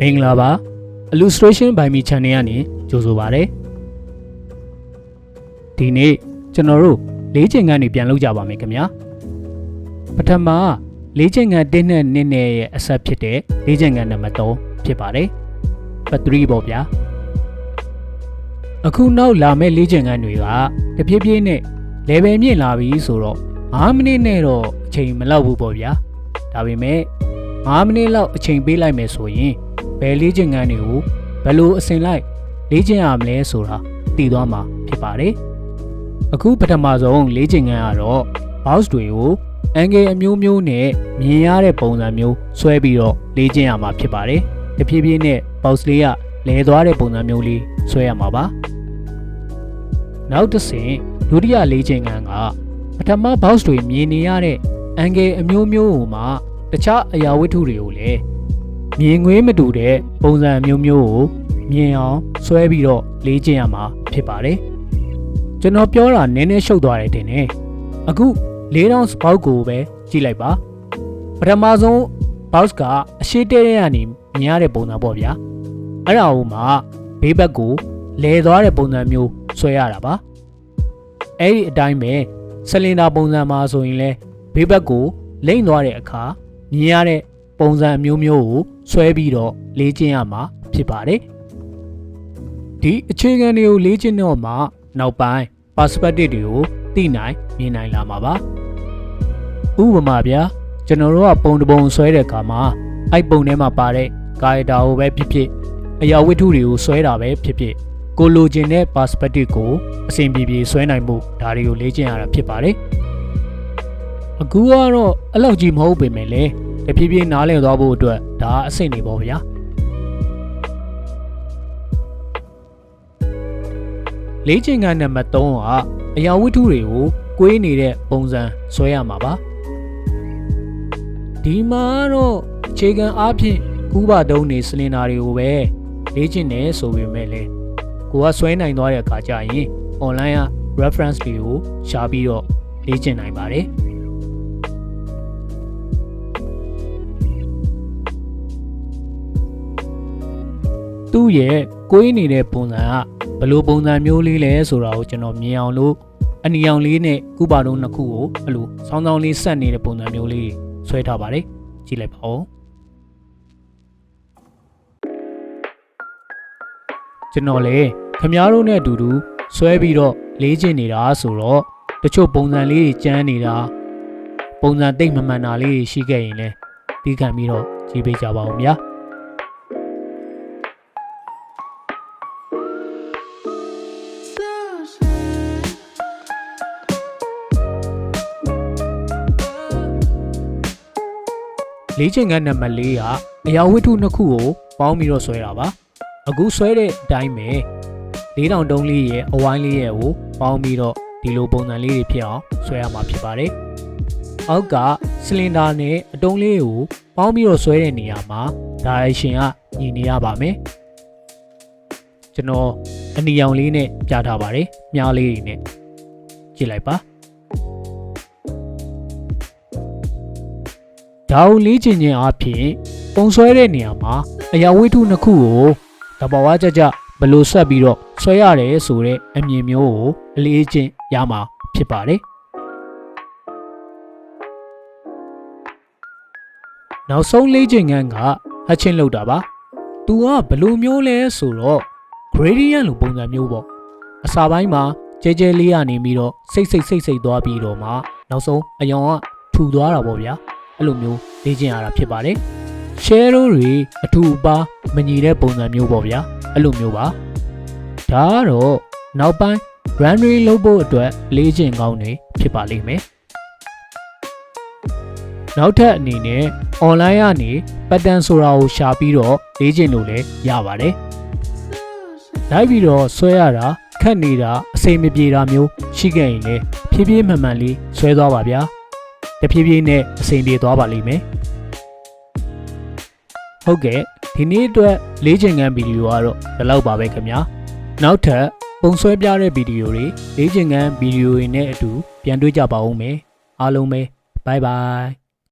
မင်္ဂလာပါ illustration by me channel ကနေကြိုဆိုပါရစေဒီနေ့ကျွန်တော်တို့လေးချိန်ကနေပြန်လုပ်ကြပါမယ်ခင်ဗျာပထမလေးချိန်ကန်တင်းနဲ့နင်းနဲ့ရဲ့အဆက်ဖြစ်တဲ့လေးချိန်ကန်နံပါတ်3ဖြစ်ပါတယ်ပတ်3ပေါ့ဗျာအခုနောက်လာမဲ့လေးချိန်ကန်တွေကတဖြည်းဖြည်းနဲ့ level မြင့်လာပြီဆိုတော့5မိနစ်နဲ့တော့အချိန်မလောက်ဘူးပေါ့ဗျာဒါပေမဲ့5မိနစ်လောက်အချိန်ပေးလိုက်မယ်ဆိုရင် ဘယ်လေးချိန်ကန်တွေကိုဘယ်လိုအစဉ်လိုက်လေ့ကျင့်ရမလဲဆိုတာသိသွားမှာဖြစ်ပါတယ်အခုပထမဆုံးလေ့ကျင့်ခန်းကတော့ box တွေကိုအန်ဂယ်အမျိုးမျိုးနဲ့မြင်ရတဲ့ပုံစံမျိုးဆွဲပြီးတော့လေ့ကျင့်ရမှာဖြစ်ပါတယ်တဖြည်းဖြည်းနဲ့ box လေးကလဲသွားတဲ့ပုံစံမျိုးလေးဆွဲရမှာပါနောက်တစ်ဆင့်ဒုတိယလေ့ကျင့်ခန်းကပထမ box တွေမြင်နေရတဲ့အန်ဂယ်အမျိုးမျိုးဟိုမှာတခြားအရာဝတ္ထုတွေကိုလည်း မြင်ငွေးမတူတဲ့ပုံစံမျိုးမျိုးကိုမြင်အောင်ဆွဲပြီးတော့လေ့ကျင့်ရမှာဖြစ်ပါတယ်ကျွန်တော်ပြောတာနည်းနည်းရှုပ်သွားတယ်တင်နေအခု၄တောင်းဘောက်ကိုပဲကြည့်လိုက်ပါပထမဆုံး box ကအရှိတဲတဲ့ကနေမြင်ရတဲ့ပုံစံပေါ့ဗျာအဲ့ဒါဟိုမှာဘေးဘက်ကိုလဲသွားတဲ့ပုံစံမျိုးဆွဲရတာပါအဲ့ဒီအတိုင်းပဲဆလင်ဒါပုံစံမှာဆိုရင်လဲဘေးဘက်ကိုလိမ့်သွားတဲ့အခါမြင်ရတဲ့ပုံစံအမျိုးမျိုးကို ဆွဲပြီးတော့လေ့ကျင့်ရမှာဖြစ်ပါတယ်ဒီအခြေခံတွေကိုလေ့ကျင့်တော့မှနောက်ပိုင်း perspective တွေကိုသိနိုင်မြင်နိုင်လာမှာပါဥပမာဗျာကျွန်တော်တို့ကပုံတစ်ပုံဆွဲတဲ့အခါမှာအဲ့ပုံထဲမှာပါတဲ့ကာယတာကိုပဲဖြစ်ဖြစ်အရာဝတ္ထုတွေကိုဆွဲတာပဲဖြစ်ဖြစ်ကိုလိုချင်တဲ့ perspective ကိုအစဉ်ပြေပြေဆွဲနိုင်မှုဒါတွေကိုလေ့ကျင့်ရတာဖြစ်ပါတယ်အခုကတော့အဲ့လောက်ကြီးမဟုတ်ပေမဲ့လည်း တဖြည်းဖြည်းနားလည်သွားဖို့အတွက်ဒါအဆင့်နေပေါ့ဗျာလေးချိန်ကနံပါတ်3ကအရာဝတ္ထုတွေကိုကွေးနေတဲ့ပုံစံဆွဲရမှာပါဒီမှာတော့အခြေခံအားဖြင့်ကူးပါတုံးနေစလင်ဒါတွေကိုပဲလေ့ကျင့်နေဆိုပေမဲ့လေကိုကဆွဲနိုင်သွားတဲ့အခါကျရင် online က reference တွေကိုရှားပြီးတော့လေ့ကျင့်နိုင်ပါတယ် သူ့ရဲ့ကိုင်းနေတဲ့ပုံစံကဘယ်လိုပုံစံမျိုးလေးလဲဆိုတာကိုကျွန်တော်မြင်အောင်လို့အနီအောင်လေးနဲ့ကုပါတုံးနှစ်ခုကိုအဲ့လိုဆောင်းဆောင်းလေးဆက်နေတဲ့ပုံစံမျိုးလေးဆွဲထားပါတယ်ကြည့်လိုက်ပါဦးကျွန်တော်လေခမားတို့နဲ့အတူတူဆွဲပြီးတော့လေးကျင်နေတာဆိုတော့တချို့ပုံစံလေးတွေကျန်းနေတာပုံစံတိတ်မမှန်တာလေးတွေရှိခဲ့ရင်လည်းဒီခံပြီးတော့ကြည့်ပေးကြပါဦးဗျာ လေးချိန်ကနံပါတ်၄ကအရာဝတ္ထုနှစ်ခုကိုပေါင်းပြီးတော့ဆွဲတာပါအခုဆွဲတဲ့အတိုင်းပဲ၄တောင်တုံးလေးရဲ့အဝိုင်းလေးရဲ့ကိုပေါင်းပြီးတော့ဒီလိုပုံစံလေးတွေဖြစ်အောင်ဆွဲရမှာဖြစ်ပါတယ်အောက်ကစလင်ဒါနဲ့အတုံးလေးကိုပေါင်းပြီးတော့ဆွဲတဲ့နေရာမှာဒါရရှင်ကညီနေရပါမယ်ကျွန်တော်အနီရောင်လေးနဲ့ပြထားပါတယ်မြားလေးတွေနဲ့ကြည့်လိုက်ပါ ဒါကိုလေးချင်ခြင်းအဖြစ်ပုံဆွဲတဲ့နေရာမှာအရာဝတ္ထုနှစ်ခုကိုတဘာဝကြကြဘယ်လို့ဆက်ပြီးတော့ဆွဲရတယ်ဆိုတဲ့အမြင်မျိုးကိုအလေးချင်းရမှာဖြစ်ပါတယ်နောက်ဆုံးလေးချင်ငန်းကဟတ်ချင်းလောက်တာပါသူကဘယ်လိုမျိုးလဲဆိုတော့ gradient လိုပုံစံမျိုးပေါ့အစာပိုင်းမှာကျဲကျဲလေးရနေပြီးတော့စိတ်စိတ်စိတ်စိတ်သွားပြီးတော့မှနောက်ဆုံးအယောင်ကထူသွားတာပေါ့ဗျာ အဲ့လိုမျိုးလေ့ကျင့်ရတာဖြစ်ပါတယ်။ share တွေအထူအပါမညီတဲ့ပုံစံမျိုးပေါ့ဗျာ။အဲ့လိုမျိုးပါ။ဒါကတော့နောက်ပိုင်း run rate လုပ်ဖို့အတွက်လေ့ကျင့်ကောင်းနေဖြစ်ပါလိမ့်မယ်။နောက်ထပ်အနေနဲ့ online ကနေ pattern ဆိုတာကိုရှာပြီးတော့လေ့ကျင့်လို့လည်းရပါတယ်။လိုက်ပြီးတော့ဆွဲရတာခက်နေတာအစိမ်မပြေတာမျိုးရှိခဲ့ရင်လည်းဖြည်းဖြည်းမှန်မှန်လေးဆွဲသွားပါဗျာ။ တဖြည်းဖြည်းနဲ့အဆင်ပြေသွားပါလိမ့်မယ်ဟုတ်ကဲ့ဒီနေ့အတွက်လေးချိန်ခန်းဗီဒီယိုကတော့ဒီလောက်ပါပဲခင်ဗျာနောက်ထပ်ပုံဆွဲပြတဲ့ဗီဒီယိုတွေလေးချိန်ခန်းဗီဒီယိုတွေနဲ့အတူပြန်တွေ့ကြပါဦးမယ်အားလုံးပဲဘိုင်ဘိုင်